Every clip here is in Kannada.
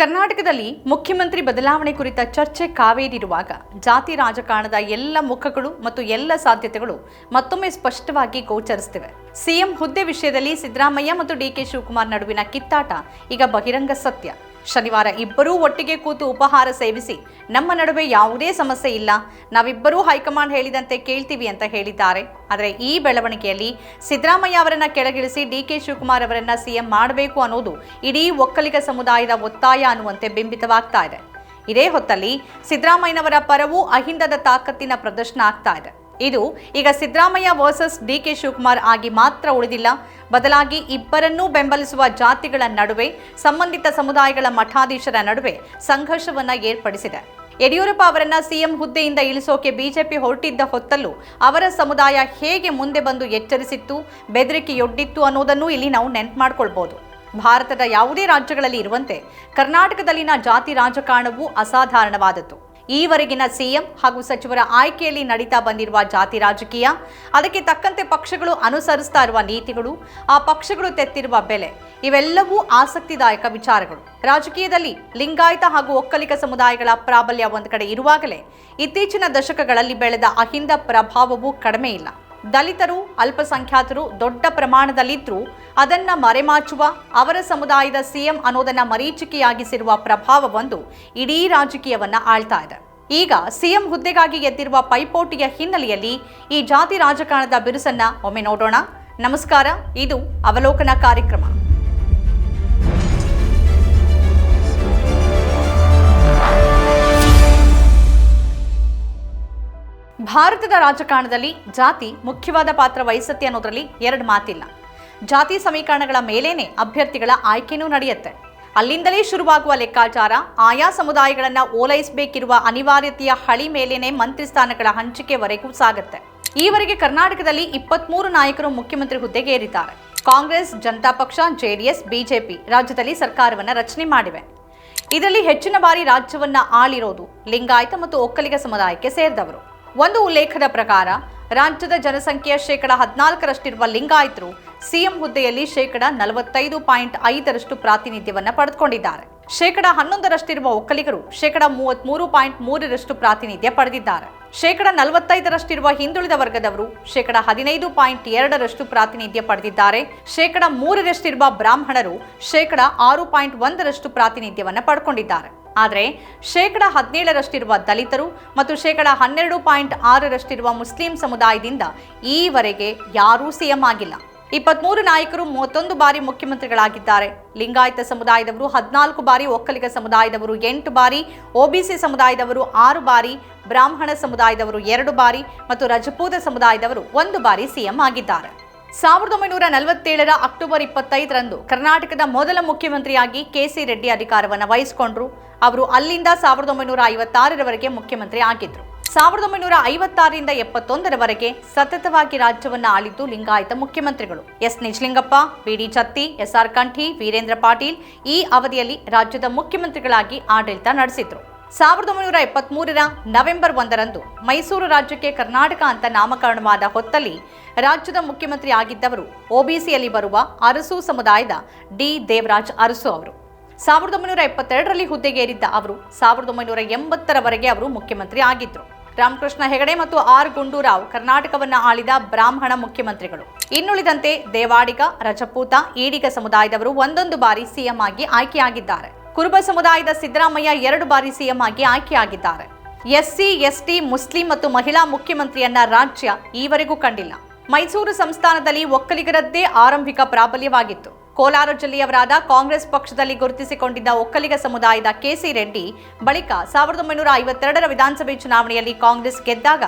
ಕರ್ನಾಟಕದಲ್ಲಿ ಮುಖ್ಯಮಂತ್ರಿ ಬದಲಾವಣೆ ಕುರಿತ ಚರ್ಚೆ ಕಾವೇರಿರುವಾಗ ಜಾತಿ ರಾಜಕಾರಣದ ಎಲ್ಲ ಮುಖಗಳು ಮತ್ತು ಎಲ್ಲ ಸಾಧ್ಯತೆಗಳು ಮತ್ತೊಮ್ಮೆ ಸ್ಪಷ್ಟವಾಗಿ ಗೋಚರಿಸುತ್ತಿವೆ. ಸಿಎಂ ಹುದ್ದೆ ವಿಷಯದಲ್ಲಿ ಸಿದ್ದರಾಮಯ್ಯ ಮತ್ತು ಡಿಕೆ ಶಿವಕುಮಾರ್ ನಡುವಿನ ಕಿತ್ತಾಟ, ಈಗ ಬಹಿರಂಗ ಸತ್ಯ. ಶನಿವಾರ ಇಬ್ಬರೂ ಒಟ್ಟಿಗೆ ಕೂತು ಉಪಹಾರ ಸೇವಿಸಿ ನಮ್ಮ ನಡುವೆ ಯಾವುದೇ ಸಮಸ್ಯೆ ಇಲ್ಲ. ನಾವಿಬ್ಬರೂ ಹೈಕಮಾಂಡ್ ಹೇಳಿದಂತೆ ಕೇಳ್ತೀವಿ ಅಂತ ಹೇಳಿದ್ದಾರೆ. ಆದರೆ ಈ ಬೆಳವಣಿಗೆಯಲ್ಲಿ ಸಿದ್ದರಾಮಯ್ಯ ಅವರನ್ನ ಕೆಳಗಿಳಿಸಿ ಡಿಕೆ ಶಿವಕುಮಾರ್ ಅವರನ್ನ ಸಿಎಂ ಮಾಡಬೇಕು ಅನ್ನೋದು ಇಡೀ ಒಕ್ಕಲಿಗ ಸಮುದಾಯದ ಒತ್ತಾಯ ಅನ್ನುವಂತೆ ಬಿಂಬಿತವಾಗ್ತಾ ಇದೆ. ಇದೇ ಹೊತ್ತಲ್ಲಿ ಸಿದ್ದರಾಮಯ್ಯನವರ ಪರವೂ ಅಹಿಂದದ ತಾಕತ್ತಿನ ಪ್ರದರ್ಶನ ಆಗ್ತಾ ಇದೆ. ಇದು ಈಗ Siddaramaiah versus D K Shivakumar ಆಗಿ ಮಾತ್ರ ಉಳಿದಿಲ್ಲ. ಬದಲಾಗಿ ಇಬ್ಬರನ್ನೂ ಬೆಂಬಲಿಸುವ ಜಾತಿಗಳ ನಡುವೆ, ಸಂಬಂಧಿತ ಸಮುದಾಯಗಳ ಮಠಾಧೀಶರ ನಡುವೆ ಸಂಘರ್ಷವನ್ನು ಏರ್ಪಡಿಸಿದೆ. ಯಡಿಯೂರಪ್ಪ ಅವರನ್ನ ಸಿಎಂ ಹುದ್ದೆಯಿಂದ ಇಳಿಸೋಕೆ ಬಿಜೆಪಿ ಹೊರಟಿದ್ದ ಹೊತ್ತಲ್ಲೂ ಅವರ ಸಮುದಾಯ ಹೇಗೆ ಮುಂದೆ ಬಂದು ಎಚ್ಚರಿಸಿತ್ತು, ಬೆದರಿಕೆಯೊಡ್ಡಿತ್ತು ಅನ್ನೋದನ್ನು ಇಲ್ಲಿ ನಾವು ನೆನ್ಪು ಮಾಡ್ಕೊಳ್ಬೋದು. ಭಾರತದ ಯಾವುದೇ ರಾಜ್ಯಗಳಲ್ಲಿ ಇರುವಂತೆ ಕರ್ನಾಟಕದಲ್ಲಿನ ಜಾತಿ ರಾಜಕಾರಣವೂ ಅಸಾಧಾರಣವಾದದ್ದು. ಈವರೆಗಿನ ಸಿಎಂ ಹಾಗೂ ಸಚಿವರ ಆಯ್ಕೆಯಲ್ಲಿ ನಡೀತಾ ಬಂದಿರುವ ಜಾತಿ ರಾಜಕೀಯ, ಅದಕ್ಕೆ ತಕ್ಕಂತೆ ಪಕ್ಷಗಳು ಅನುಸರಿಸ್ತಾ ಇರುವ ನೀತಿಗಳು, ಆ ಪಕ್ಷಗಳು ತೆತ್ತಿರುವ ಬೆಲೆ, ಇವೆಲ್ಲವೂ ಆಸಕ್ತಿದಾಯಕ ವಿಚಾರಗಳು. ರಾಜಕೀಯದಲ್ಲಿ ಲಿಂಗಾಯತ ಹಾಗೂ ಒಕ್ಕಲಿಗ ಸಮುದಾಯಗಳ ಪ್ರಾಬಲ್ಯ ಒಂದು ಕಡೆ ಇರುವಾಗಲೇ ಇತ್ತೀಚಿನ ದಶಕಗಳಲ್ಲಿ ಬೆಳೆದ ಅಹಿಂದ ಪ್ರಭಾವವೂ ಕಡಿಮೆ ಇಲ್ಲ. ದಲಿತರು, ಅಲ್ಪಸಂಖ್ಯಾತರು ದೊಡ್ಡ ಪ್ರಮಾಣದಲ್ಲಿದ್ದರೂ ಅದನ್ನ ಮರೆಮಾಚುವ, ಅವರ ಸಮುದಾಯದ ಸಿಎಂ ಅನ್ನೋದನ್ನ ಮರೀಚಿಕೆಯಾಗಿಸಿರುವ ಪ್ರಭಾವವೊಂದು ಇಡೀ ರಾಜಕೀಯವನ್ನ ಆಳ್ತಾ ಇದೆ. ಈಗ ಸಿಎಂ ಹುದ್ದೆಗಾಗಿ ಎದ್ದಿರುವ ಪೈಪೋಟಿಯ ಹಿನ್ನೆಲೆಯಲ್ಲಿ ಈ ಜಾತಿ ರಾಜಕಾರಣದ ಬಿರುಸನ್ನ ಒಮ್ಮೆ ನೋಡೋಣ. ನಮಸ್ಕಾರ, ಇದು ಅವಲೋಕನ ಕಾರ್ಯಕ್ರಮ. ಭಾರತದ ರಾಜಕಾರಣದಲ್ಲಿ ಜಾತಿ ಮುಖ್ಯವಾದ ಪಾತ್ರ ವಹಿಸುತ್ತೆ ಅನ್ನೋದರಲ್ಲಿ ಎರಡು ಮಾತಿಲ್ಲ. ಜಾತಿ ಸಮೀಕರಣಗಳ ಮೇಲೇನೆ ಅಭ್ಯರ್ಥಿಗಳ ಆಯ್ಕೆನೂ ನಡೆಯುತ್ತೆ. ಅಲ್ಲಿಂದಲೇ ಶುರುವಾಗುವ ಲೆಕ್ಕಾಚಾರ, ಆಯಾ ಸಮುದಾಯಗಳನ್ನ ಓಲೈಸಬೇಕಿರುವ ಅನಿವಾರ್ಯತೆಯ ಹಳಿ ಮೇಲೇನೆ ಮಂತ್ರಿ ಸ್ಥಾನಗಳ ಹಂಚಿಕೆವರೆಗೂ ಸಾಗುತ್ತೆ. ಈವರೆಗೆ ಕರ್ನಾಟಕದಲ್ಲಿ ಇಪ್ಪತ್ಮೂರು ನಾಯಕರು ಮುಖ್ಯಮಂತ್ರಿ ಹುದ್ದೆಗೆ ಏರಿದ್ದಾರೆ ಕಾಂಗ್ರೆಸ್, ಜನತಾ ಪಕ್ಷ, ಜೆಡಿಎಸ್, ಬಿಜೆಪಿ ರಾಜ್ಯದಲ್ಲಿ ಸರ್ಕಾರವನ್ನ ರಚನೆ ಮಾಡಿವೆ. ಇದರಲ್ಲಿ ಹೆಚ್ಚಿನ ಬಾರಿ ರಾಜ್ಯವನ್ನ ಆಳಿರೋದು ಲಿಂಗಾಯತ ಮತ್ತು ಒಕ್ಕಲಿಗ ಸಮುದಾಯಕ್ಕೆ ಸೇರಿದವರು. ಒಂದು ಉಲ್ಲೇಖದ ಪ್ರಕಾರ, ರಾಜ್ಯದ ಜನಸಂಖ್ಯೆಯ ಶೇಕಡ ಹದಿನಾಲ್ಕರಷ್ಟಿರುವ ಲಿಂಗಾಯತರು ಸಿಎಂ ಹುದ್ದೆಯಲ್ಲಿ ಶೇಕಡ ನಲವತ್ತೈದು ಪಾಯಿಂಟ್ ಐದರಷ್ಟು ಪ್ರಾತಿನಿಧ್ಯವನ್ನು ಪಡೆದುಕೊಂಡಿದ್ದಾರೆ. ಶೇಕಡ ಹನ್ನೊಂದರಷ್ಟಿರುವ ಒಕ್ಕಲಿಗರು ಶೇಕಡ ಮೂವತ್ಮೂರು ಪಾಯಿಂಟ್ ಮೂರರಷ್ಟು ಪ್ರಾತಿನಿಧ್ಯ ಪಡೆದಿದ್ದಾರೆ. ಶೇಕಡ ನಲವತ್ತೈದರಷ್ಟಿರುವ ಹಿಂದುಳಿದ ವರ್ಗದವರು ಶೇಕಡ ಹದಿನೈದು ಪಾಯಿಂಟ್ ಎರಡರಷ್ಟು ಪ್ರಾತಿನಿಧ್ಯ ಪಡೆದಿದ್ದಾರೆ. ಶೇಕಡ ಮೂರರಷ್ಟಿರುವ ಬ್ರಾಹ್ಮಣರು ಶೇಕಡ ಆರು ಪಾಯಿಂಟ್ ಒಂದರಷ್ಟು ಪ್ರಾತಿನಿಧ್ಯವನ್ನು ಪಡ್ಕೊಂಡಿದ್ದಾರೆ. ಆದರೆ ಶೇಕಡ ಹದಿನೇಳರಷ್ಟಿರುವ ದಲಿತರು ಮತ್ತು ಶೇಕಡ ಹನ್ನೆರಡು ಪಾಯಿಂಟ್ ಆರರಷ್ಟಿರುವ ಮುಸ್ಲಿಂ ಸಮುದಾಯದಿಂದ ಈವರೆಗೆ ಯಾರೂ ಸಿಎಂ ಆಗಿಲ್ಲ. ಇಪ್ಪತ್ಮೂರು ನಾಯಕರು ಮೂವತ್ತೊಂದು ಬಾರಿ ಮುಖ್ಯಮಂತ್ರಿಗಳಾಗಿದ್ದಾರೆ. ಲಿಂಗಾಯತ ಸಮುದಾಯದವರು ಹದಿನಾಲ್ಕು ಬಾರಿ ಒಕ್ಕಲಿಗ ಸಮುದಾಯದವರು ಎಂಟು ಬಾರಿ ಒಬಿಸಿ ಸಮುದಾಯದವರು ಆರು ಬಾರಿ, ಬ್ರಾಹ್ಮಣ ಸಮುದಾಯದವರು ಎರಡು ಬಾರಿ ಮತ್ತು ರಜಪೂತ ಸಮುದಾಯದವರು ಒಂದು ಬಾರಿ ಸಿಎಂ ಆಗಿದ್ದಾರೆ. ಸಾವಿರದ ಒಂಬೈನೂರ ನಲವತ್ತೇಳರ ಅಕ್ಟೋಬರ್ ಇಪ್ಪತ್ತೈದರಂದು ಕರ್ನಾಟಕದ ಮೊದಲ ಮುಖ್ಯಮಂತ್ರಿಯಾಗಿ ಕೆಸಿ ರೆಡ್ಡಿ ಅಧಿಕಾರವನ್ನು ವಹಿಸಿಕೊಂಡ್ರು. ಅವರು ಅಲ್ಲಿಂದ ಸಾವಿರದ ಒಂಬೈನೂರ ಐವತ್ತಾರರವರೆಗೆ ಮುಖ್ಯಮಂತ್ರಿ ಆಗಿದ್ರು. ಸಾವಿರದ ಒಂಬೈನೂರ ಐವತ್ತಾರರಿಂದ ಎಪ್ಪತ್ತೊಂದರವರೆಗೆ ಸತತವಾಗಿ ರಾಜ್ಯವನ್ನು ಆಳಿದ್ದು ಲಿಂಗಾಯತ ಮುಖ್ಯಮಂತ್ರಿಗಳು. S Nijalingappa BD Jatti SR Kanthi, Veerendra Patil ಈ ಅವಧಿಯಲ್ಲಿ ರಾಜ್ಯದ ಮುಖ್ಯಮಂತ್ರಿಗಳಾಗಿ ಆಡಳಿತ ನಡೆಸಿದ್ರು. ಸಾವಿರದ ಒಂಬೈನೂರ ಎಪ್ಪತ್ಮೂರರ ನವೆಂಬರ್ ಒಂದರಂದು ಮೈಸೂರು ರಾಜ್ಯಕ್ಕೆ ಕರ್ನಾಟಕ ಅಂತ ನಾಮಕರಣವಾದ ಹೊತ್ತಲ್ಲಿ ರಾಜ್ಯದ ಮುಖ್ಯಮಂತ್ರಿ ಆಗಿದ್ದವರು ಒಬಿಸಿಯಲ್ಲಿ ಬರುವ ಅರಸು ಸಮುದಾಯದ ಡಿ ದೇವರಾಜ್ ಅರಸು ಅವರು. ಸಾವಿರದ ಒಂಬೈನೂರ ಎಪ್ಪತ್ತೆರಡರಲ್ಲಿ ಹುದ್ದೆಗೇರಿದ್ದ ಅವರು ಸಾವಿರದ ಒಂಬೈನೂರ ಎಂಬತ್ತರವರೆಗೆ ಅವರು ಮುಖ್ಯಮಂತ್ರಿ ಆಗಿದ್ದರು ರಾಮಕೃಷ್ಣ ಹೆಗಡೆ ಮತ್ತು ಆರ್ ಗುಂಡೂರಾವ್ ಕರ್ನಾಟಕವನ್ನು ಆಳಿದ ಬ್ರಾಹ್ಮಣ ಮುಖ್ಯಮಂತ್ರಿಗಳು. ಇನ್ನುಳಿದಂತೆ ದೇವಾಡಿಗ, ರಜಪೂತ, ಈಡಿಗ ಸಮುದಾಯದವರು ಒಂದೊಂದು ಬಾರಿ ಸಿಎಂ ಆಗಿ ಆಯ್ಕೆಯಾಗಿದ್ದಾರೆ. ಕುರುಬ ಸಮುದಾಯದ ಸಿದ್ದರಾಮಯ್ಯ ಎರಡು ಬಾರಿ ಸಿಎಂ ಆಗಿ ಆಯ್ಕೆಯಾಗಿದ್ದಾರೆ. ಎಸ್ಸಿ, ಎಸ್ಟಿ, ಮುಸ್ಲಿಂ ಮತ್ತು ಮಹಿಳಾ ಮುಖ್ಯಮಂತ್ರಿಯನ್ನ ರಾಜ್ಯ ಈವರೆಗೂ ಕಂಡಿಲ್ಲ. ಮೈಸೂರು ಸಂಸ್ಥಾನದಲ್ಲಿ ಒಕ್ಕಲಿಗರದ್ದೇ ಆರಂಭಿಕ ಪ್ರಾಬಲ್ಯವಾಗಿತ್ತು. ಕೋಲಾರ ಜಿಲ್ಲೆಯವರಾದ ಕಾಂಗ್ರೆಸ್ ಪಕ್ಷದಲ್ಲಿ ಗುರುತಿಸಿಕೊಂಡಿದ್ದ ಒಕ್ಕಲಿಗ ಸಮುದಾಯದ ಕೆಸಿ ರೆಡ್ಡಿ ಬಳಿಕ ಸಾವಿರದ ಒಂಬೈನೂರ ಐವತ್ತೆರಡರ ವಿಧಾನಸಭೆ ಚುನಾವಣೆಯಲ್ಲಿ ಕಾಂಗ್ರೆಸ್ ಗೆದ್ದಾಗ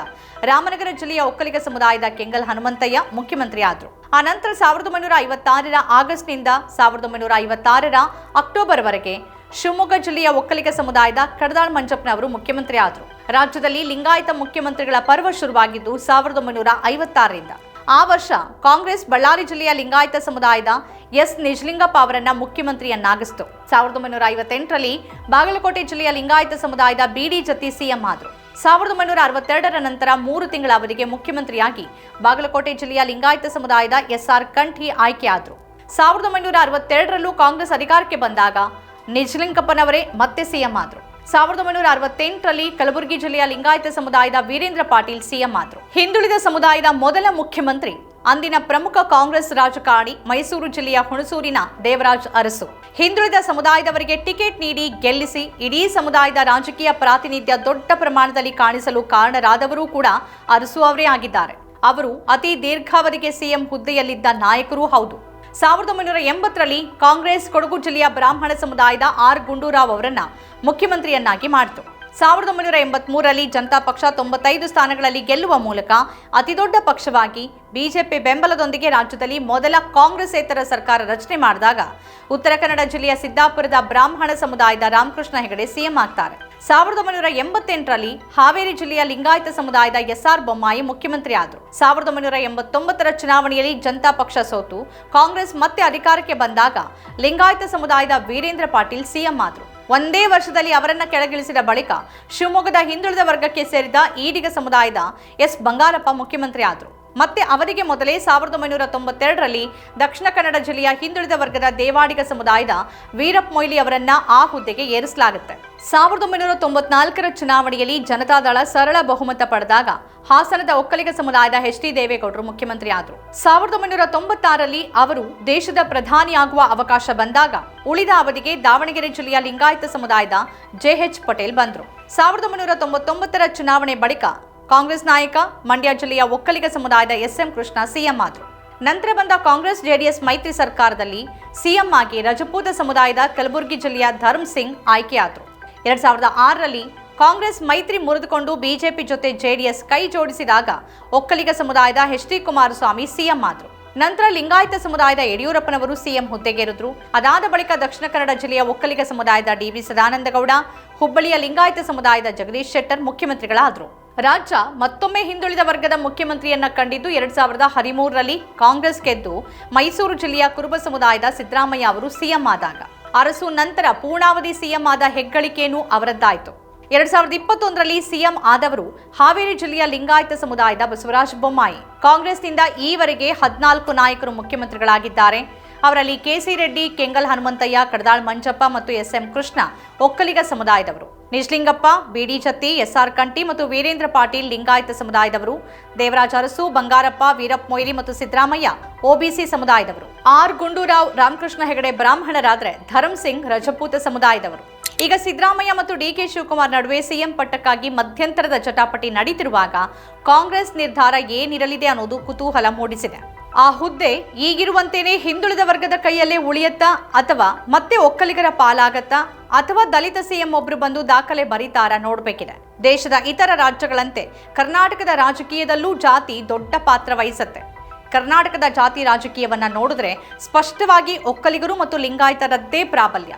ರಾಮನಗರ ಜಿಲ್ಲೆಯ ಒಕ್ಕಲಿಗ ಸಮುದಾಯದ ಕೆಂಗಲ್ ಹನುಮಂತಯ್ಯ ಮುಖ್ಯಮಂತ್ರಿಯಾದರು. ಆ ನಂತರ ಸಾವಿರದ ಒಂಬೈನೂರ ಐವತ್ತಾರರ ಆಗಸ್ಟ್ನಿಂದ ಸಾವಿರದ ಒಂಬೈನೂರ ಐವತ್ತಾರರ ಅಕ್ಟೋಬರ್ವರೆಗೆ ಶಿವಮೊಗ್ಗ ಜಿಲ್ಲೆಯ ಒಕ್ಕಲಿಗ ಸಮುದಾಯದ ಕಡದಾಳ್ ಮಂಜಪ್ಪನವರು ಮುಖ್ಯಮಂತ್ರಿ ಆದರು ರಾಜ್ಯದಲ್ಲಿ ಲಿಂಗಾಯತ ಮುಖ್ಯಮಂತ್ರಿಗಳ ಪರ್ವ ಶುರುವಾಗಿದ್ದು ಸಾವಿರದ ಒಂಬೈನೂರ ಐವತ್ತಾರರಿಂದ. ಆ ವರ್ಷ ಕಾಂಗ್ರೆಸ್ ಬಳ್ಳಾರಿ ಜಿಲ್ಲೆಯ ಲಿಂಗಾಯತ ಸಮುದಾಯದ ಎಸ್ ನಿಜಲಿಂಗಪ್ಪ ಅವರನ್ನ ಮುಖ್ಯಮಂತ್ರಿಯನ್ನಾಗಿಸಿತು. ಸಾವಿರದ ಒಂಬೈನೂರ ಐವತ್ತೆಂಟರಲ್ಲಿ ಬಾಗಲಕೋಟೆ ಜಿಲ್ಲೆಯ ಲಿಂಗಾಯತ ಸಮುದಾಯದ ಬಿಡಿ ಜತಿ ಸಿಎಂ ಆದರು. ಸಾವಿರದ ಒಂಬೈನೂರ ಅರವತ್ತೆರಡರ ನಂತರ ಮೂರು ತಿಂಗಳ ಅವಧಿಗೆ ಮುಖ್ಯಮಂತ್ರಿಯಾಗಿ ಬಾಗಲಕೋಟೆ ಜಿಲ್ಲೆಯ ಲಿಂಗಾಯತ ಸಮುದಾಯದ ಎಸ್ಆರ್ ಕಂಠಿ ಆಯ್ಕೆಯಾದರು. ಸಾವಿರದ ಒಂಬೈನೂರ ಅರವತ್ತೆರಡರಲ್ಲೂ ಕಾಂಗ್ರೆಸ್ ಅಧಿಕಾರಕ್ಕೆ ಬಂದಾಗ ನಿಜಲಿಂಗಪ್ಪನವರೇ, ಮತ್ತೆ ಸಿಎಂ ಆದರು. ಸಾವಿರದ ಒಂಬೈನೂರ ಅರವತ್ತೆಂಟರಲ್ಲಿ ಕಲಬುರಗಿ ಜಿಲ್ಲೆಯ ಲಿಂಗಾಯತ ಸಮುದಾಯದ ವೀರೇಂದ್ರ ಪಾಟೀಲ್ ಸಿಎಂ ಆದರು. ಹಿಂದುಳಿದ ಸಮುದಾಯದ ಮೊದಲ ಮುಖ್ಯಮಂತ್ರಿ, ಅಂದಿನ ಪ್ರಮುಖ ಕಾಂಗ್ರೆಸ್ ರಾಜಕಾರಣಿ ಮೈಸೂರು ಜಿಲ್ಲೆಯ ಹುಣಸೂರಿನ ದೇವರಾಜ್ ಅರಸು. ಹಿಂದುಳಿದ ಸಮುದಾಯದವರಿಗೆ ಟಿಕೆಟ್ ನೀಡಿ ಗೆಲ್ಲಿಸಿ, ಇಡೀ ಸಮುದಾಯದ ರಾಜಕೀಯ ಪ್ರಾತಿನಿಧ್ಯ ದೊಡ್ಡ ಪ್ರಮಾಣದಲ್ಲಿ ಕಾಣಿಸಲು ಕಾರಣರಾದವರೂ ಕೂಡ ಅರಸು ಅವರೇ ಆಗಿದ್ದಾರೆ. ಅವರು ಅತಿ ದೀರ್ಘಾವಧಿಗೆ ಸಿಎಂ ಹುದ್ದೆಯಲ್ಲಿದ್ದ ನಾಯಕರೂ ಹೌದು. ಸಾವಿರದ ಒಂಬೈನೂರ ಎಂಬತ್ತರಲ್ಲಿ ಕಾಂಗ್ರೆಸ್ ಕೊಡಗು ಜಿಲ್ಲೆಯ ಬ್ರಾಹ್ಮಣ ಸಮುದಾಯದ ಆರ್ ಗುಂಡೂರಾವ್ ಅವರನ್ನ ಮುಖ್ಯಮಂತ್ರಿಯನ್ನಾಗಿ ಮಾಡಿತು. ಸಾವಿರದ ಒಂಬೈನೂರ ಎಂಬತ್ಮೂರರಲ್ಲಿ ಜನತಾ ಪಕ್ಷ ತೊಂಬತ್ತೈದು ಸ್ಥಾನಗಳಲ್ಲಿ ಗೆಲ್ಲುವ ಮೂಲಕ ಅತಿದೊಡ್ಡ ಪಕ್ಷವಾಗಿ ಬಿಜೆಪಿ ಬೆಂಬಲದೊಂದಿಗೆ ರಾಜ್ಯದಲ್ಲಿ ಮೊದಲ ಕಾಂಗ್ರೆಸ್ಸೇತರ ಸರ್ಕಾರ ರಚನೆ ಮಾಡಿದಾಗ ಉತ್ತರ ಕನ್ನಡ ಜಿಲ್ಲೆಯ ಸಿದ್ದಾಪುರದ ಬ್ರಾಹ್ಮಣ ಸಮುದಾಯದ ರಾಮಕೃಷ್ಣ ಹೆಗಡೆ ಸಿಎಂ ಆಗ್ತಾರೆ. ಸಾವಿರದ ಒಂಬೈನೂರ ಎಂಬತ್ತೆಂಟರಲ್ಲಿ ಹಾವೇರಿ ಜಿಲ್ಲೆಯ ಲಿಂಗಾಯತ ಸಮುದಾಯದ ಎಸ್ಆರ್ ಬೊಮ್ಮಾಯಿ ಮುಖ್ಯಮಂತ್ರಿ ಆದರು ಸಾವಿರದ ಒಂಬೈನೂರ ಎಂಬತ್ತೊಂಬತ್ತರ ಚುನಾವಣೆಯಲ್ಲಿ ಜನತಾ ಪಕ್ಷ ಸೋತು, ಕಾಂಗ್ರೆಸ್ ಮತ್ತೆ ಅಧಿಕಾರಕ್ಕೆ ಬಂದಾಗ ಲಿಂಗಾಯತ ಸಮುದಾಯದ ವೀರೇಂದ್ರ ಪಾಟೀಲ್ ಸಿಎಂ ಆದರು. ಒಂದೇ ವರ್ಷದಲ್ಲಿ ಅವರನ್ನ ಕೆಳಗಿಳಿಸಿದ ಬಳಿಕ ಶಿವಮೊಗ್ಗದ ಹಿಂದುಳಿದ ವರ್ಗಕ್ಕೆ ಸೇರಿದ ಈಡಿಗ ಸಮುದಾಯದ ಎಸ್ ಬಂಗಾರಪ್ಪ ಮುಖ್ಯಮಂತ್ರಿ ಆದರು ಮತ್ತೆ ಅವರಿಗೆ ಮೊದಲೇ ಸಾವಿರದ ಒಂಬೈನೂರ ತೊಂಬತ್ತೆರಡರಲ್ಲಿ ದಕ್ಷಿಣ ಕನ್ನಡ ಜಿಲ್ಲೆಯ ಹಿಂದುಳಿದ ವರ್ಗದ ದೇವಾಡಿಗ ಸಮುದಾಯದ ವೀರಪ್ಪ ಮೊಯ್ಲಿ ಅವರನ್ನ ಆ ಹುದ್ದೆಗೆ ಏರಿಸಲಾಗುತ್ತೆ. ಸಾವಿರದ ಒಂಬೈನೂರ ತೊಂಬತ್ನಾಲ್ಕರ ಚುನಾವಣೆಯಲ್ಲಿ ಜನತಾದಳ ಸರಳ ಬಹುಮತ ಪಡೆದಾಗ ಹಾಸನದ ಒಕ್ಕಲಿಗ ಸಮುದಾಯದ ಎಚ್ ಡಿ ದೇವೇಗೌಡರು ಮುಖ್ಯಮಂತ್ರಿ ಆದರು ಸಾವಿರದ ಒಂಬೈನೂರ ತೊಂಬತ್ತಾರರಲ್ಲಿ ಅವರು ದೇಶದ ಪ್ರಧಾನಿಯಾಗುವ ಅವಕಾಶ ಬಂದಾಗ ಉಳಿದ ಅವಧಿಗೆ ದಾವಣಗೆರೆ ಜಿಲ್ಲೆಯ ಲಿಂಗಾಯತ ಸಮುದಾಯದ ಜೆಎಚ್ ಪಟೇಲ್ ಬಂದರು. ಸಾವಿರದ ಒಂಬೈನೂರ ತೊಂಬತ್ತೊಂಬತ್ತರ ಚುನಾವಣೆ ಬಳಿಕ ಕಾಂಗ್ರೆಸ್ ನಾಯಕ, ಮಂಡ್ಯ ಜಿಲ್ಲೆಯ ಒಕ್ಕಲಿಗ ಸಮುದಾಯದ ಎಸ್ಎಂ ಕೃಷ್ಣ, ಸಿಎಂ ಆದರು. ನಂತರ ಬಂದ ಕಾಂಗ್ರೆಸ್, ಜೆಡಿಎಸ್ ಮೈತ್ರಿ ಸರ್ಕಾರದಲ್ಲಿ ಸಿಎಂ ಆಗಿ ರಜಪೂತ ಸಮುದಾಯದ ಕಲಬುರಗಿ ಜಿಲ್ಲೆಯ ಧರ್ಮ್ ಸಿಂಗ್ ಆಯ್ಕೆಯಾದರು. ಎರಡ್ ಸಾವಿರದ ಆರರಲ್ಲಿ ಕಾಂಗ್ರೆಸ್ ಮೈತ್ರಿ ಮುರಿದುಕೊಂಡು ಬಿಜೆಪಿ ಜೊತೆ ಜೆಡಿಎಸ್ ಕೈ ಜೋಡಿಸಿದಾಗ ಒಕ್ಕಲಿಗ ಸಮುದಾಯದ ಎಚ್ ಡಿ ಕುಮಾರಸ್ವಾಮಿ ಸಿಎಂ ಆದರು. ನಂತರ ಲಿಂಗಾಯತ ಸಮುದಾಯದ ಯಡಿಯೂರಪ್ಪನವರು ಸಿಎಂ ಹುದ್ದೆಗೇರಿದ್ರು. ಅದಾದ ಬಳಿಕ ದಕ್ಷಿಣ ಕನ್ನಡ ಜಿಲ್ಲೆಯ ಒಕ್ಕಲಿಗ ಸಮುದಾಯದ ಡಿವಿ ಸದಾನಂದಗೌಡ, ಹುಬ್ಬಳ್ಳಿಯ ಲಿಂಗಾಯತ ಸಮುದಾಯದ ಜಗದೀಶ್ ಶೆಟ್ಟರ್ ಮುಖ್ಯಮಂತ್ರಿಗಳಾದರು. ರಾಜ್ಯ ಮತ್ತೊಮ್ಮೆ ಹಿಂದುಳಿದ ವರ್ಗದ ಮುಖ್ಯಮಂತ್ರಿಯನ್ನ ಕಂಡಿದ್ದು ಎರಡ್ ಸಾವಿರದ ಹದಿಮೂರರಲ್ಲಿ ಕಾಂಗ್ರೆಸ್ ಗೆದ್ದು ಮೈಸೂರು ಜಿಲ್ಲೆಯ ಕುರುಬ ಸಮುದಾಯದ ಸಿದ್ದರಾಮಯ್ಯ ಅವರು ಸಿಎಂ ಆದಾಗ. ಅರಸು ನಂತರ ಪೂರ್ಣಾವಧಿ ಸಿಎಂ ಆದ ಹೆಗ್ಗಳಿಕೆಯೂ ಅವರದ್ದಾಯಿತು. ಎರಡ್ ಸಾವಿರದ ಇಪ್ಪತ್ತೊಂದರಲ್ಲಿ ಸಿಎಂ ಆದವರು ಹಾವೇರಿ ಜಿಲ್ಲೆಯ ಲಿಂಗಾಯತ ಸಮುದಾಯದ ಬಸವರಾಜ ಬೊಮ್ಮಾಯಿ. ಕಾಂಗ್ರೆಸ್ನಿಂದ ಈವರೆಗೆ ಹದಿನಾಲ್ಕು ನಾಯಕರು ಮುಖ್ಯಮಂತ್ರಿಗಳಾಗಿದ್ದಾರೆ. ಅವರಲ್ಲಿ ಕೆಸಿ ರೆಡ್ಡಿ, ಕೆಂಗಲ್ ಹನುಮಂತಯ್ಯ, ಕಡದಾಳ್ ಮಂಜಪ್ಪ ಮತ್ತು ಎಸ್ಎಂ ಕೃಷ್ಣ, ಒಕ್ಕಲಿಗ ಸಮುದಾಯದವರು. ನಿಜ್ಲಿಂಗಪ್ಪ ಬಿಡಿ ಜತ್ತಿ ಎಸ್ಆರ್ ಕಂಟಿ ಮತ್ತು ವೀರೇಂದ್ರ ಪಾಟೀಲ್ ಲಿಂಗಾಯತ ಸಮುದಾಯದವರು. ದೇವರಾಜ ಅರಸು, ಬಂಗಾರಪ್ಪ, ವೀರಪ್ಪ ಮೊಯ್ಲಿ ಮತ್ತು ಸಿದ್ದರಾಮಯ್ಯ ಒಬಿಸಿ ಸಮುದಾಯದವರು. ಆರ್ ಗುಂಡೂರಾವ್, ರಾಮಕೃಷ್ಣ ಹೆಗಡೆ ಬ್ರಾಹ್ಮಣರಾದ್ರೆ ಧರಂ ಸಿಂಗ್, ರಜಪೂತ ಸಮುದಾಯದವರು. ಈಗ ಸಿದ್ದರಾಮಯ್ಯ ಮತ್ತು ಡಿಕೆ ಶಿವಕುಮಾರ್ ನಡುವೆ ಸಿಎಂ ಪಟ್ಟಕ್ಕಾಗಿ ಮಧ್ಯಂತರದ ಜಟಾಪಟಿ ನಡೀತಿರುವಾಗ ಕಾಂಗ್ರೆಸ್ ನಿರ್ಧಾರ ಏನಿರಲಿದೆ ಅನ್ನೋದು ಕುತೂಹಲ ಮೂಡಿಸಿದೆ. ಆ ಹುದ್ದೆ ಈಗಿರುವಂತೆಯೇ ಹಿಂದುಳಿದ ವರ್ಗದ ಕೈಯಲ್ಲೇ ಉಳಿಯತ್ತಾ ಅಥವಾ ಮತ್ತೆ ಒಕ್ಕಲಿಗರ ಪಾಲಾಗತ್ತಾ ಅಥವಾ ದಲಿತ ಸಿಎಂ ಒಬ್ರು ಬಂದು ದಾಖಲೆ ಬರೀತಾರ ನೋಡಬೇಕಿದೆ. ದೇಶದ ಇತರ ರಾಜ್ಯಗಳಂತೆ ಕರ್ನಾಟಕದ ರಾಜಕೀಯದಲ್ಲೂ ಜಾತಿ ದೊಡ್ಡ ಪಾತ್ರ ವಹಿಸುತ್ತೆ. ಕರ್ನಾಟಕದ ಜಾತಿ ರಾಜಕೀಯವನ್ನ ನೋಡಿದ್ರೆ ಸ್ಪಷ್ಟವಾಗಿ ಒಕ್ಕಲಿಗರು ಮತ್ತು ಲಿಂಗಾಯತರದ್ದೇ ಪ್ರಾಬಲ್ಯ.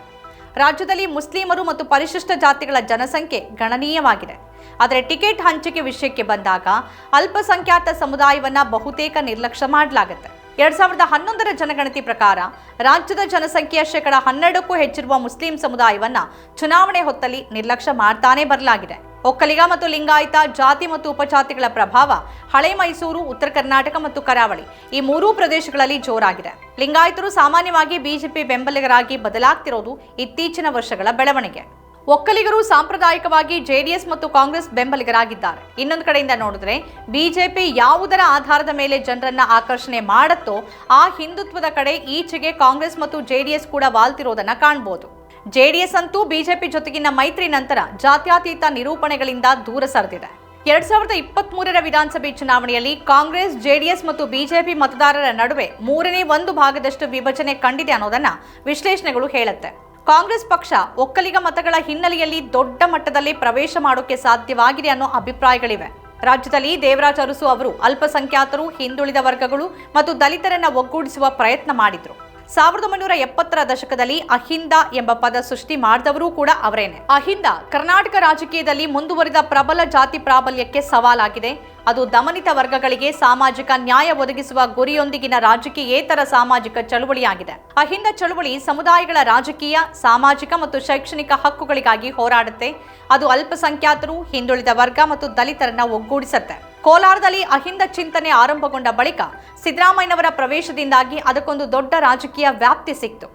ರಾಜ್ಯದಲ್ಲಿ ಮುಸ್ಲಿಮರು ಮತ್ತು ಪರಿಶಿಷ್ಟ ಜಾತಿಗಳ ಜನಸಂಖ್ಯೆ ಗಣನೀಯವಾಗಿದೆ. ಆದರೆ ಟಿಕೆಟ್ ಹಂಚಿಕೆ ವಿಷಯಕ್ಕೆ ಬಂದಾಗ ಅಲ್ಪಸಂಖ್ಯಾತ ಸಮುದಾಯವನ್ನ ಬಹುತೇಕ ನಿರ್ಲಕ್ಷ್ಯ ಮಾಡಲಾಗುತ್ತೆ. ಎರಡ್ ಸಾವಿರದ ಹನ್ನೊಂದರ ಜನಗಣತಿ ಪ್ರಕಾರ ರಾಜ್ಯದ ಜನಸಂಖ್ಯೆಯ ಶೇಕಡ ಹನ್ನೆರಡಕ್ಕೂ ಹೆಚ್ಚಿರುವ ಮುಸ್ಲಿಂ ಸಮುದಾಯವನ್ನ ಚುನಾವಣೆ ಹೊತ್ತಲ್ಲಿ ನಿರ್ಲಕ್ಷ್ಯ ಮಾಡ್ತಾನೆ ಬರಲಾಗಿದೆ. ಒಕ್ಕಲಿಗ ಮತ್ತು ಲಿಂಗಾಯತ, ಜಾತಿ ಮತ್ತು ಉಪಜಾತಿಗಳ ಪ್ರಭಾವ, ಹಳೆ ಮೈಸೂರು, ಉತ್ತರ ಕರ್ನಾಟಕ ಮತ್ತು ಕರಾವಳಿ ಈ ಮೂರೂ ಪ್ರದೇಶಗಳಲ್ಲಿ ಜೋರಾಗಿದೆ. ಲಿಂಗಾಯತರು ಸಾಮಾನ್ಯವಾಗಿ ಬಿಜೆಪಿ ಬೆಂಬಲಿಗರಾಗಿ ಬದಲಾಗ್ತಿರೋದು ಇತ್ತೀಚಿನ ವರ್ಷಗಳ ಬೆಳವಣಿಗೆ. ಒಕ್ಕಲಿಗರು ಸಾಂಪ್ರದಾಯಿಕವಾಗಿ ಜೆಡಿಎಸ್ ಮತ್ತು ಕಾಂಗ್ರೆಸ್ ಬೆಂಬಲಿಗರಾಗಿದ್ದಾರೆ. ಇನ್ನೊಂದು ಕಡೆಯಿಂದ ನೋಡಿದ್ರೆ, ಬಿಜೆಪಿ ಯಾವುದರ ಆಧಾರದ ಮೇಲೆ ಜನರನ್ನ ಆಕರ್ಷಣೆ ಮಾಡುತ್ತೋ, ಆ ಹಿಂದುತ್ವದ ಕಡೆ ಈಚೆಗೆ ಕಾಂಗ್ರೆಸ್ ಮತ್ತು ಜೆಡಿಎಸ್ ಕೂಡ ವಾಲ್ತಿರೋದನ್ನ ಕಾಣಬಹುದು ಜೆಡಿಎಸ್ ಅಂತೂ ಬಿಜೆಪಿ ಜೊತೆಗಿನ ಮೈತ್ರಿ ನಂತರ ಜಾತ್ಯತೀತ ನಿರೂಪಣೆಗಳಿಂದ ದೂರ ಸರಿದಿದೆ. ಎರಡ್ ಸಾವಿರದ ಇಪ್ಪತ್ತ್ ಮೂರರ ವಿಧಾನಸಭೆ ಚುನಾವಣೆಯಲ್ಲಿ ಕಾಂಗ್ರೆಸ್, ಜೆಡಿಎಸ್ ಮತ್ತು ಬಿಜೆಪಿ ಮತದಾರರ ನಡುವೆ ಮೂರನೇ ಒಂದು ಭಾಗದಷ್ಟು ವಿಭಜನೆ ಕಂಡಿದೆ ಅನ್ನೋದನ್ನ ವಿಶ್ಲೇಷಣೆಗಳು ಹೇಳುತ್ತೆ. ಕಾಂಗ್ರೆಸ್ ಪಕ್ಷ ಒಕ್ಕಲಿಗ ಮತಗಳ ಹಿನ್ನೆಲೆಯಲ್ಲಿ ದೊಡ್ಡ ಮಟ್ಟದಲ್ಲಿ ಪ್ರವೇಶ ಮಾಡೋಕೆ ಸಾಧ್ಯವಾಗಿದೆ ಅನ್ನೋ ಅಭಿಪ್ರಾಯಗಳಿವೆ. ರಾಜ್ಯದಲ್ಲಿ ದೇವರಾಜ ಅರಸು ಅವರು ಅಲ್ಪಸಂಖ್ಯಾತರು, ಹಿಂದುಳಿದ ವರ್ಗಗಳು ಮತ್ತು ದಲಿತರನ್ನ ಒಗ್ಗೂಡಿಸುವ ಪ್ರಯತ್ನ ಮಾಡಿದ್ರು. ಸಾವಿರದ ಒಂಬೈನೂರ ಎಪ್ಪತ್ತರ ದಶಕದಲ್ಲಿ ಅಹಿಂದ ಎಂಬ ಪದ ಸೃಷ್ಟಿ ಮಾಡಿದವರು ಕೂಡ ಅವರೇನೆ. ಅಹಿಂದ ಕರ್ನಾಟಕ ರಾಜಕೀಯದಲ್ಲಿ ಮುಂದುವರಿದ ಪ್ರಬಲ ಜಾತಿ ಪ್ರಾಬಲ್ಯಕ್ಕೆ ಸವಾಲಾಗಿದೆ. ಅದು ದಮನಿತ ವರ್ಗಗಳಿಗೆ ಸಾಮಾಜಿಕ ನ್ಯಾಯ ಒದಗಿಸುವ ಗುರಿಯೊಂದಿಗಿನ ರಾಜಕೀಯೇತರ ಸಾಮಾಜಿಕ ಚಳುವಳಿಯಾಗಿದೆ. ಅಹಿಂದ ಚಳುವಳಿ ಸಮುದಾಯಗಳ ರಾಜಕೀಯ, ಸಾಮಾಜಿಕ ಮತ್ತು ಶೈಕ್ಷಣಿಕ ಹಕ್ಕುಗಳಿಗಾಗಿ ಹೋರಾಡುತ್ತೆ. ಅದು ಅಲ್ಪಸಂಖ್ಯಾತರು, ಹಿಂದುಳಿದ ವರ್ಗ ಮತ್ತು ದಲಿತರನ್ನ ಒಗ್ಗೂಡಿಸುತ್ತೆ. ಕೋಲಾರದಲ್ಲಿ ಅಹಿಂದ ಚಿಂತನೆ ಆರಂಭಗೊಂಡ ಬಳಿಕ ಸಿದ್ದರಾಮಯ್ಯನವರ ಪ್ರವೇಶದಿಂದಾಗಿ ಅದಕ್ಕೊಂದು ದೊಡ್ಡ ರಾಜಕೀಯ ವ್ಯಾಪ್ತಿ ಸಿಕ್ತು.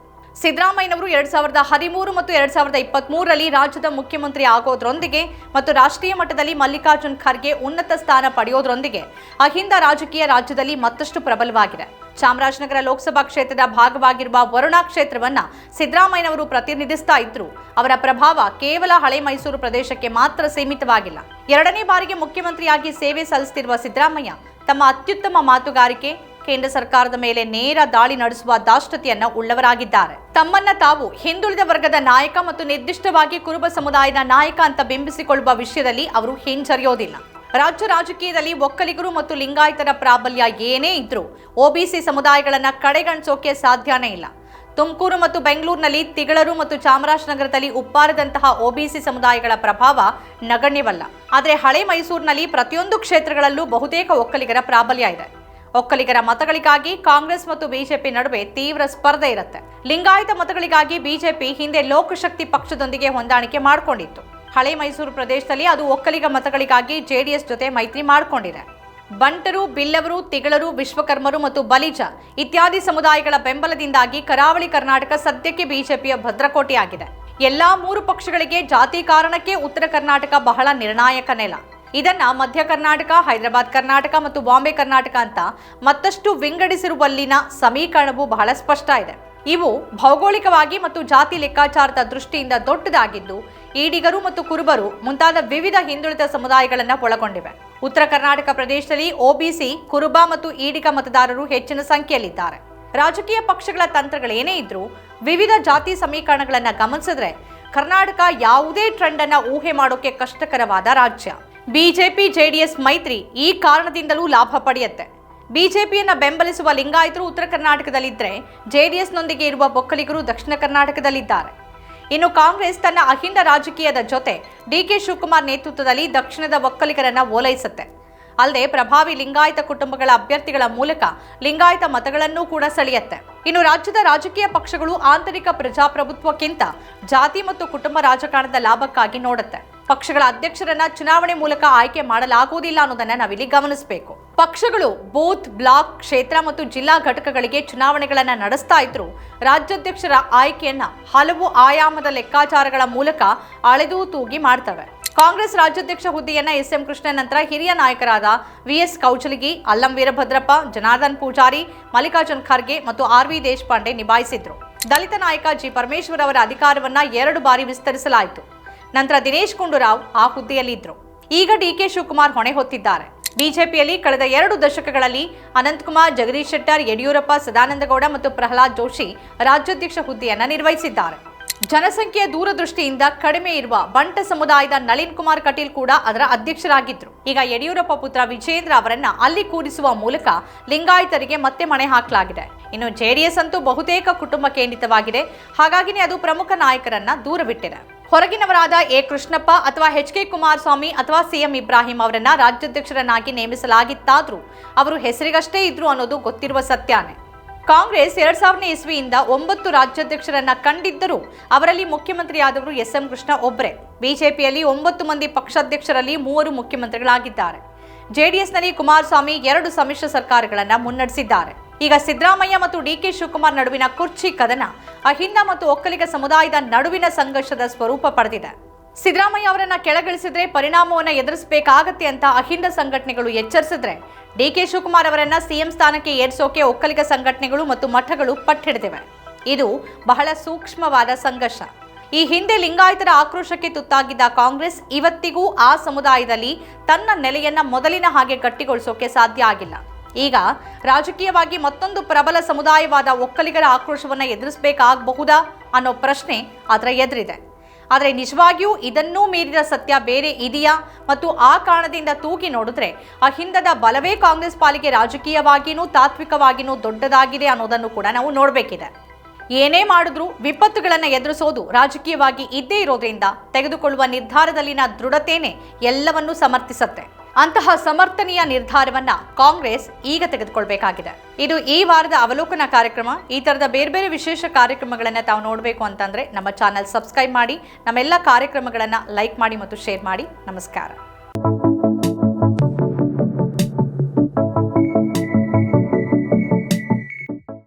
ಸಿದ್ದರಾಮಯ್ಯನವರು ಎರಡ್ ಸಾವಿರದ ಹದಿಮೂರು ಮತ್ತು ಎರಡ್ ಸಾವಿರದ ಇಪ್ಪತ್ತ್ ಮೂರರಲ್ಲಿ ರಾಜ್ಯದ ಮುಖ್ಯಮಂತ್ರಿ ಆಗೋದ್ರೊಂದಿಗೆ ಮತ್ತು ರಾಷ್ಟ್ರೀಯ ಮಟ್ಟದಲ್ಲಿ ಮಲ್ಲಿಕಾರ್ಜುನ್ ಖರ್ಗೆ ಉನ್ನತ ಸ್ಥಾನ ಪಡೆಯೋದ್ರೊಂದಿಗೆ ಅಹಿಂದ ರಾಜಕೀಯ ರಾಜ್ಯದಲ್ಲಿ ಮತ್ತಷ್ಟು ಪ್ರಬಲವಾಗಿದೆ. ಚಾಮರಾಜನಗರ ಲೋಕಸಭಾ ಕ್ಷೇತ್ರದ ಭಾಗವಾಗಿರುವ ವರುಣಾ ಕ್ಷೇತ್ರವನ್ನ ಸಿದ್ದರಾಮಯ್ಯನವರು ಪ್ರತಿನಿಧಿಸ್ತಾ ಇದ್ರು. ಅವರ ಪ್ರಭಾವ ಕೇವಲ ಹಳೆ ಮೈಸೂರು ಪ್ರದೇಶಕ್ಕೆ ಮಾತ್ರ ಸೀಮಿತವಾಗಿಲ್ಲ. ಎರಡನೇ ಬಾರಿಗೆ ಮುಖ್ಯಮಂತ್ರಿಯಾಗಿ ಸೇವೆ ಸಲ್ಲಿಸುತ್ತಿರುವ ಸಿದ್ದರಾಮಯ್ಯ ತಮ್ಮ ಅತ್ಯುತ್ತಮ ಮಾತುಗಾರಿಕೆ ಕೇಂದ್ರ ಸರ್ಕಾರದ ಮೇಲೆ ನೇರ ದಾಳಿ ನಡೆಸುವ ದಾಷ್ಟತೆಯನ್ನ ಉಳ್ಳವರಾಗಿದ್ದಾರೆ. ತಮ್ಮನ್ನ ತಾವು ಹಿಂದುಳಿದ ವರ್ಗದ ನಾಯಕ ಮತ್ತು ನಿರ್ದಿಷ್ಟವಾಗಿ ಕುರುಬ ಸಮುದಾಯದ ನಾಯಕ ಅಂತ ಬಿಂಬಿಸಿಕೊಳ್ಳುವ ವಿಷಯದಲ್ಲಿ ಅವರು ಹಿಂಜರಿಯೋದಿಲ್ಲ. ರಾಜ್ಯ ರಾಜಕೀಯದಲ್ಲಿ ಒಕ್ಕಲಿಗರು ಮತ್ತು ಲಿಂಗಾಯತರ ಪ್ರಾಬಲ್ಯ ಏನೇ ಇದ್ರೂ ಒಬಿಸಿ ಸಮುದಾಯಗಳನ್ನ ಕಡೆಗಣಿಸೋಕೆ ಸಾಧ್ಯನೇ ಇಲ್ಲ. ತುಮಕೂರು ಮತ್ತು ಬೆಂಗಳೂರಿನಲ್ಲಿ ತಿಗಳರು ಮತ್ತು ಚಾಮರಾಜನಗರದಲ್ಲಿ ಉಪ್ಪಾರದಂತಹ ಒಬಿಸಿ ಸಮುದಾಯಗಳ ಪ್ರಭಾವ ನಗಣ್ಯವಲ್ಲ. ಆದರೆ ಹಳೆ ಮೈಸೂರಿನಲ್ಲಿ ಪ್ರತಿಯೊಂದು ಕ್ಷೇತ್ರಗಳಲ್ಲೂ ಬಹುತೇಕ ಒಕ್ಕಲಿಗರ ಪ್ರಾಬಲ್ಯ ಇದೆ. ಒಕ್ಕಲಿಗರ ಮತಗಳಿಗಾಗಿ ಕಾಂಗ್ರೆಸ್ ಮತ್ತು ಬಿಜೆಪಿ ನಡುವೆ ತೀವ್ರ ಸ್ಪರ್ಧೆ ಇರುತ್ತೆ. ಲಿಂಗಾಯತ ಮತಗಳಿಗಾಗಿ ಬಿಜೆಪಿ ಹಿಂದೆ ಲೋಕಶಕ್ತಿ ಪಕ್ಷದೊಂದಿಗೆ ಹೊಂದಾಣಿಕೆ ಮಾಡಿಕೊಂಡಿತ್ತು. ಹಳೆ ಮೈಸೂರು ಪ್ರದೇಶದಲ್ಲಿ ಅದು ಒಕ್ಕಲಿಗ ಮತಗಳಿಗಾಗಿ ಜೆಡಿಎಸ್ ಜೊತೆ ಮೈತ್ರಿ ಮಾಡಿಕೊಂಡಿದೆ. ಬಂಟರು, ಬಿಲ್ಲವರು, ತಿಗಳರು, ವಿಶ್ವಕರ್ಮರು ಮತ್ತು ಬಲಿಜ ಇತ್ಯಾದಿ ಸಮುದಾಯಗಳ ಬೆಂಬಲದಿಂದಾಗಿ ಕರಾವಳಿ ಕರ್ನಾಟಕ ಸದ್ಯಕ್ಕೆ ಬಿಜೆಪಿಯ ಭದ್ರಕೋಟೆಯಾಗಿದೆ. ಎಲ್ಲಾ ಮೂರು ಪಕ್ಷಗಳಿಗೆ ಜಾತಿ ಕಾರಣಕ್ಕೆ ಉತ್ತರ ಕರ್ನಾಟಕ ಬಹಳ ನಿರ್ಣಾಯಕ ನೆಲ. ಇದನ್ನ ಮಧ್ಯ ಕರ್ನಾಟಕ, ಹೈದರಾಬಾದ್ ಕರ್ನಾಟಕ ಮತ್ತು ಬಾಂಬೆ ಕರ್ನಾಟಕ ಅಂತ ಮತ್ತಷ್ಟು ವಿಂಗಡಿಸಿರುವಲ್ಲಿನ ಸಮೀಕರಣವು ಬಹಳ ಸ್ಪಷ್ಟ ಇದೆ. ಇವು ಭೌಗೋಳಿಕವಾಗಿ ಮತ್ತು ಜಾತಿ ಲೆಕ್ಕಾಚಾರದ ದೃಷ್ಟಿಯಿಂದ ದೊಡ್ಡದಾಗಿದ್ದು, ಈಡಿಗರು ಮತ್ತು ಕುರುಬರು ಮುಂತಾದ ವಿವಿಧ ಹಿಂದುಳಿದ ಸಮುದಾಯಗಳನ್ನು ಒಳಗೊಂಡಿವೆ. ಉತ್ತರ ಕರ್ನಾಟಕ ಪ್ರದೇಶದಲ್ಲಿ ಒಬಿಸಿ ಕುರುಬ ಮತ್ತು ಈಡಿಗ ಮತದಾರರು ಹೆಚ್ಚಿನ ಸಂಖ್ಯೆಯಲ್ಲಿದ್ದಾರೆ. ರಾಜಕೀಯ ಪಕ್ಷಗಳ ತಂತ್ರಗಳೇನೇ ಇದ್ರೂ ವಿವಿಧ ಜಾತಿ ಸಮೀಕರಣಗಳನ್ನು ಗಮನಿಸಿದ್ರೆ ಕರ್ನಾಟಕ ಯಾವುದೇ ಟ್ರೆಂಡನ್ನು ಊಹೆ ಮಾಡೋಕೆ ಕಷ್ಟಕರವಾದ ರಾಜ್ಯ. ಬಿಜೆಪಿ ಜೆಡಿಎಸ್ ಮೈತ್ರಿ ಈ ಕಾರಣದಿಂದಲೂ ಲಾಭ ಪಡೆಯುತ್ತೆ. ಬಿಜೆಪಿಯನ್ನು ಬೆಂಬಲಿಸುವ ಲಿಂಗಾಯತರು ಉತ್ತರ ಕರ್ನಾಟಕದಲ್ಲಿದ್ದರೆ ಜೆಡಿಎಸ್ನೊಂದಿಗೆ ಇರುವ ಒಕ್ಕಲಿಗರು ದಕ್ಷಿಣ ಕರ್ನಾಟಕದಲ್ಲಿದ್ದಾರೆ. ಇನ್ನು ಕಾಂಗ್ರೆಸ್ ತನ್ನ ಅಹಿಂದ ರಾಜಕೀಯದ ಜೊತೆ ಡಿಕೆ ಶಿವಕುಮಾರ್ ನೇತೃತ್ವದಲ್ಲಿ ದಕ್ಷಿಣದ ಒಕ್ಕಲಿಗರನ್ನ ಓಲೈಸುತ್ತೆ. ಅಲ್ಲದೆ ಪ್ರಭಾವಿ ಲಿಂಗಾಯತ ಕುಟುಂಬಗಳ ಅಭ್ಯರ್ಥಿಗಳ ಮೂಲಕ ಲಿಂಗಾಯತ ಮತಗಳನ್ನೂ ಕೂಡ ಸೆಳೆಯುತ್ತೆ. ಇನ್ನು ರಾಜ್ಯದ ರಾಜಕೀಯ ಪಕ್ಷಗಳು ಆಂತರಿಕ ಪ್ರಜಾಪ್ರಭುತ್ವಕ್ಕಿಂತ ಜಾತಿ ಮತ್ತು ಕುಟುಂಬ ರಾಜಕಾರಣದ ಲಾಭಕ್ಕಾಗಿ ನೋಡುತ್ತೆ. ಪಕ್ಷಗಳ ಅಧ್ಯಕ್ಷರನ್ನ ಚುನಾವಣೆ ಮೂಲಕ ಆಯ್ಕೆ ಮಾಡಲಾಗುವುದಿಲ್ಲ ಅನ್ನೋದನ್ನ ನಾವಿಲ್ಲಿ ಗಮನಿಸಬೇಕು. ಪಕ್ಷಗಳು ಬೂತ್, ಬ್ಲಾಕ್, ಕ್ಷೇತ್ರ ಮತ್ತು ಜಿಲ್ಲಾ ಘಟಕಗಳಿಗೆ ಚುನಾವಣೆಗಳನ್ನ ನಡೆಸ್ತಾ ಇದ್ರು. ರಾಜ್ಯಾಧ್ಯಕ್ಷರ ಆಯ್ಕೆಯನ್ನ ಹಲವು ಆಯಾಮದ ಲೆಕ್ಕಾಚಾರಗಳ ಮೂಲಕ ಅಳೆದು ತೂಗಿ ಮಾಡ್ತವೆ. ಕಾಂಗ್ರೆಸ್ ರಾಜ್ಯಾಧ್ಯಕ್ಷ ಹುದ್ದೆಯನ್ನ ಎಸ್ ಎಂ ಕೃಷ್ಣ ನಂತರ ಹಿರಿಯ ನಾಯಕರಾದ ವಿ ಎಸ್ ಕೌಚಲಗಿ ಅಲ್ಲಂ ವೀರಭದ್ರಪ್ಪ, ಜನಾರ್ದನ್ ಪೂಜಾರಿ, ಮಲ್ಲಿಕಾರ್ಜುನ್ ಖರ್ಗೆ ಮತ್ತು ಆರ್ ವಿ ದೇಶಪಾಂಡೆ ನಿಭಾಯಿಸಿದ್ರು. ದಲಿತ ನಾಯಕ ಜಿ ಪರಮೇಶ್ವರ್ ಅವರ ಅಧಿಕಾರವನ್ನ ಎರಡು ಬಾರಿ ವಿಸ್ತರಿಸಲಾಯಿತು. ನಂತರ ದಿನೇಶ್ ಗುಂಡೂರಾವ್ ಆ ಹುದ್ದೆಯಲ್ಲಿದ್ದರು ಈಗ ಡಿ ಕೆ ಶಿವಕುಮಾರ್ ಹೊಣೆ ಹೊತ್ತಿದ್ದಾರೆ. ಬಿಜೆಪಿಯಲ್ಲಿ ಕಳೆದ ಎರಡು ದಶಕಗಳಲ್ಲಿ ಅನಂತಕುಮಾರ್, ಜಗದೀಶ್ ಶೆಟ್ಟರ್, ಯಡಿಯೂರಪ್ಪ, ಸದಾನಂದಗೌಡ ಮತ್ತು ಪ್ರಹ್ಲಾದ್ ಜೋಶಿ ರಾಜ್ಯಾಧ್ಯಕ್ಷ ಹುದ್ದೆಯನ್ನು ನಿರ್ವಹಿಸಿದ್ದಾರೆ. ಜನಸಂಖ್ಯೆಯ ದೂರದೃಷ್ಟಿಯಿಂದ ಕಡಿಮೆ ಇರುವ ಬಂಟ ಸಮುದಾಯದ ನಳಿನ್ ಕುಮಾರ್ ಕಟೀಲ್ ಕೂಡ ಅದರ ಅಧ್ಯಕ್ಷರಾಗಿದ್ದರು ಈಗ ಯಡಿಯೂರಪ್ಪ ಪುತ್ರ ವಿಜೇಂದ್ರ ಅವರನ್ನ ಅಲ್ಲಿ ಕೂರಿಸುವ ಮೂಲಕ ಲಿಂಗಾಯತರಿಗೆ ಮತ್ತೆ ಮಣೆ ಹಾಕಲಾಗಿದೆ. ಇನ್ನು ಜೆಡಿಎಸ್ ಅಂತೂ ಬಹುತೇಕ ಕುಟುಂಬ ಕೇಂದ್ರಿತವಾಗಿದೆ ಹಾಗಾಗಿನೇ ಅದು ಪ್ರಮುಖ ನಾಯಕರನ್ನ ದೂರವಿಟ್ಟಿದೆ. ಹೊರಗಿನವರಾದ ಎ. ಕೃಷ್ಣಪ್ಪ ಅಥವಾ ಎಚ್. ಕೆ. ಕುಮಾರಸ್ವಾಮಿ ಅಥವಾ ಸಿಎಂ ಇಬ್ರಾಹಿಂ ಅವರನ್ನ ರಾಜ್ಯಾಧ್ಯಕ್ಷರನ್ನಾಗಿ ನೇಮಿಸಲಾಗಿತ್ತಾದ್ರೂ ಅವರು ಹೆಸರಿಗಷ್ಟೇ ಇದ್ರು ಅನ್ನೋದು ಗೊತ್ತಿರುವ ಸತ್ಯಾನೆ. ಕಾಂಗ್ರೆಸ್ ಎರಡ್ ಸಾವಿರದ ಇಸ್ವಿಯಿಂದ ಒಂಬತ್ತು ರಾಜ್ಯಾಧ್ಯಕ್ಷರನ್ನ ಕಂಡಿದ್ದರೂ ಅವರಲ್ಲಿ ಮುಖ್ಯಮಂತ್ರಿಯಾದವರು ಎಸ್. ಎಂ. ಕೃಷ್ಣ ಒಬ್ಬರೇ ಬಿಜೆಪಿಯಲ್ಲಿ ಒಂಬತ್ತು ಮಂದಿ ಪಕ್ಷಾಧ್ಯಕ್ಷರಲ್ಲಿ ಮೂವರು ಮುಖ್ಯಮಂತ್ರಿಗಳಾಗಿದ್ದಾರೆ. ಜೆಡಿಎಸ್ನಲ್ಲಿ ಕುಮಾರಸ್ವಾಮಿ ಎರಡು ಸಮ್ಮಿಶ್ರ ಸರ್ಕಾರಗಳನ್ನು ಮುನ್ನಡೆಸಿದ್ದಾರೆ. ಈಗ ಸಿದ್ದರಾಮಯ್ಯ ಮತ್ತು ಡಿ ಕೆ ಶಿವಕುಮಾರ್ ನಡುವಿನ ಕುರ್ಚಿ ಕದನ ಅಹಿಂದ ಮತ್ತು ಒಕ್ಕಲಿಗ ಸಮುದಾಯದ ನಡುವಿನ ಸಂಘರ್ಷದ ಸ್ವರೂಪ ಪಡೆದಿದೆ. ಸಿದ್ದರಾಮಯ್ಯ ಅವರನ್ನ ಕೆಳಗಿಳಿಸಿದ್ರೆ ಪರಿಣಾಮವನ್ನು ಎದುರಿಸಬೇಕಾಗತ್ತೆ ಅಂತ ಅಹಿಂದ ಸಂಘಟನೆಗಳು ಎಚ್ಚರಿಸಿದ್ರೆ ಡಿ ಕೆ ಶಿವಕುಮಾರ್ ಅವರನ್ನ ಸಿಎಂ ಸ್ಥಾನಕ್ಕೆ ಏರಿಸೋಕೆ ಒಕ್ಕಲಿಗ ಸಂಘಟನೆಗಳು ಮತ್ತು ಮಠಗಳು ಪಟ್ಟಿಡಿದಿವೆ. ಇದು ಬಹಳ ಸೂಕ್ಷ್ಮವಾದ ಸಂಘರ್ಷ. ಈ ಹಿಂದೆ ಲಿಂಗಾಯತರ ಆಕ್ರೋಶಕ್ಕೆ ತುತ್ತಾಗಿದ್ದ ಕಾಂಗ್ರೆಸ್ ಇವತ್ತಿಗೂ ಆ ಸಮುದಾಯದಲ್ಲಿ ತನ್ನ ನೆಲೆಯನ್ನ ಮೊದಲಿನ ಹಾಗೆ ಗಟ್ಟಿಗೊಳಿಸೋಕೆ ಸಾಧ್ಯ ಆಗಿಲ್ಲ. ಈಗ ರಾಜಕೀಯವಾಗಿ ಮತ್ತೊಂದು ಪ್ರಬಲ ಸಮುದಾಯವಾದ ಒಕ್ಕಲಿಗರ ಆಕ್ರೋಶವನ್ನು ಎದುರಿಸಬೇಕಾಗಬಹುದಾ ಅನ್ನೋ ಪ್ರಶ್ನೆ ಅದರ ಎದುರಿದೆ. ಆದರೆ ನಿಜವಾಗಿಯೂ ಇದನ್ನೂ ಮೀರಿದ ಸತ್ಯ ಬೇರೆ ಇದೆಯಾ? ಮತ್ತು ಆ ಕಾರಣದಿಂದ ತೂಗಿ ನೋಡಿದ್ರೆ ಆ ಹಿಂದದ ಬಲವೇ ಕಾಂಗ್ರೆಸ್ ಪಾಲಿಗೆ ರಾಜಕೀಯವಾಗಿಯೂ ತಾತ್ವಿಕವಾಗಿಯೂ ದೊಡ್ಡದಾಗಿದೆ ಅನ್ನೋದನ್ನು ಕೂಡ ನಾವು ನೋಡಬೇಕಿದೆ. ಏನೇ ಮಾಡಿದ್ರೂ ವಿಪತ್ತುಗಳನ್ನು ಎದುರಿಸೋದು ರಾಜಕೀಯವಾಗಿ ಇದ್ದೇ ಇರೋದ್ರಿಂದ ತೆಗೆದುಕೊಳ್ಳುವ ನಿರ್ಧಾರದಲ್ಲಿನ ದೃಢತೆಯೇ ಎಲ್ಲವನ್ನೂ ಸಮರ್ಥಿಸುತ್ತೆ. ಅಂತಹ ಸಮರ್ಥನೀಯ ನಿರ್ಧಾರವನ್ನ ಕಾಂಗ್ರೆಸ್ ಈಗ ತೆಗೆದುಕೊಳ್ಬೇಕಾಗಿದೆ. ಇದು ಈ ವಾರದ ಅವಲೋಕನ ಕಾರ್ಯಕ್ರಮ. ಈ ತರದ ಬೇರೆ ಬೇರೆ ವಿಶೇಷ ಕಾರ್ಯಕ್ರಮಗಳನ್ನ ತಾವು ನೋಡಬೇಕು ಅಂತಂದ್ರೆ ನಮ್ಮ ಚಾನೆಲ್ ಸಬ್ಸ್ಕ್ರೈಬ್ ಮಾಡಿ ನಮ್ಮೆಲ್ಲ ಕಾರ್ಯಕ್ರಮಗಳನ್ನ ಲೈಕ್ ಮಾಡಿ ಮತ್ತು ಶೇರ್ ಮಾಡಿ. ನಮಸ್ಕಾರ.